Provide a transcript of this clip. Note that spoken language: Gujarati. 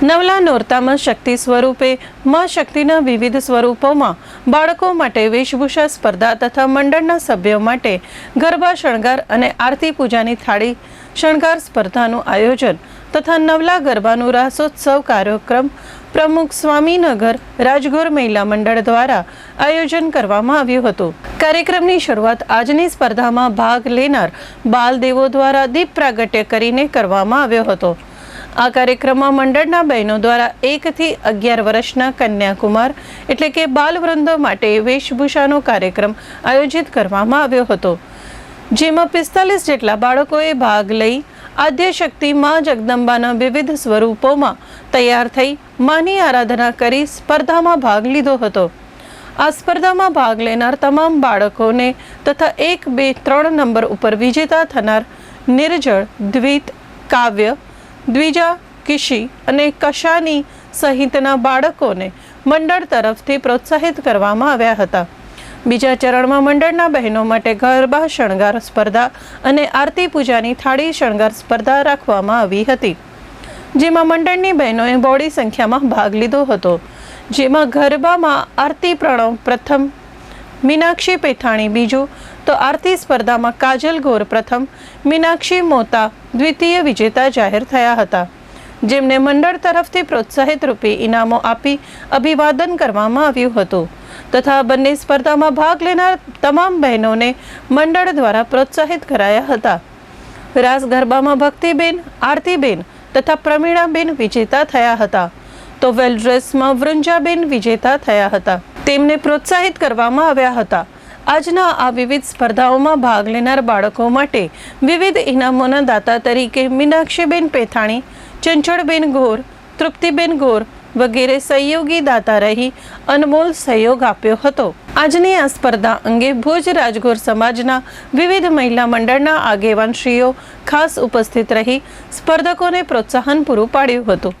નવલા નોરતામાં શક્તિ સ્વરૂપે, માં શક્તિના વિવિધ સ્વરૂપોમાં બાળકો માટે વેશભૂષા સ્પર્ધા તથા મંડળના સભ્યો માટે ગરબા, શણગાર અને આરતી પૂજાની થાળી, શણગાર સ્પર્ધાનું આયોજન તથા નવલા ગરબાનું રાસોત્સવ કાર્યક્રમ પ્રમુખ સ્વામીનગર રાજગોર મહિલા મંડળ દ્વારા આયોજન કરવામાં આવ્યું હતું. કાર્યક્રમની શરૂઆત આજની સ્પર્ધામાં ભાગ લેનાર બાલદેવો દ્વારા દીપ પ્રાગટ્ય કરીને કરવામાં આવ્યો હતો. આ કાર્યક્રમમાં મંડળના બહેનો દ્વારા એકથી અગિયાર વર્ષના કન્યાકુમાર એટલે કે બાલવૃંદો માટે વેશભૂષાનો કાર્યક્રમ આયોજિત કરવામાં આવ્યો હતો. જેમાં પિસ્તાલીસ જેટલા બાળકોએ ભાગ લઈ આદ્ય શક્તિ માં જગદંબાના વિવિધ સ્વરૂપોમાં તૈયાર થઈ માની આરાધના કરી સ્પર્ધામાં ભાગ લીધો હતો. આ સ્પર્ધામાં ભાગ લેનાર તમામ બાળકોને તથા એક, બે, ત્રણ નંબર ઉપર વિજેતા થનાર નિર્જળ, દ્વિત, કાવ્ય દ્વિજા, કિશી અને કશાની સહિતના બાળકોને મંડળ તરફથી પ્રોત્સાહિત કરવામાં આવ્યા હતા. બીજા ચરણમાં મંડળના બહેનો માટે ગરબા, શણગાર સ્પર્ધા અને આરતી પૂજાની થાળી, શણગાર સ્પર્ધા રાખવામાં આવી હતી. જેમાં મંડળની બહેનોએ બોડી સંખ્યામાં ભાગ લીધો હતો. જેમાં ગરબામાં આરતી પ્રણવ પ્રથમ મીનાક્ષી પેથાણી બીજું તો આરતી સ્પર્ધામાં કાજલ ગોર પ્રથમ, મીનાક્ષી મોતા દ્વિતીય વિજેતા જાહેર થયા હતા. જેમને મંડળ તરફથી પ્રોત્સાહિત રૂપે ઇનામો આપી અભિવાદન કરવામાં આવ્યું હતું. તથા બંને સ્પર્ધામાં ભાગ લેનાર તમામ બહેનોને મંડળ દ્વારા પ્રોત્સાહિત કરાયા હતા. રાસ ગરબામાં ભક્તિબેન, આરતીબેન તથા પ્રમીણાબેન વિજેતા થયા હતા. તો વેલ ડ્રેસમાં વૃંજાબેન વિજેતા થયા હતા. તેમને પ્રોત્સાહિત કરવામાં આવ્યા હતા. આજના આ વિવિધ સ્પર્ધાઓમાં ભાગ લેનાર બાળકો માટે વિવિધ ઇનામોના દાતા તરીકે મીનાક્ષીબેન પેથાણી, ચંચળબેન ગોર, તૃપ્તિબેન ગોર વગેરે સહયોગી દાતા રહી અનમોલ સહયોગ આપ્યો હતો. આજની આ સ્પર્ધા અંગે ભુજ રાજગોર સમાજના વિવિધ મહિલા મંડળના આગેવાનશ્રીઓ ખાસ ઉપસ્થિત રહી સ્પર્ધકોને પ્રોત્સાહન પૂરું પાડ્યું હતું.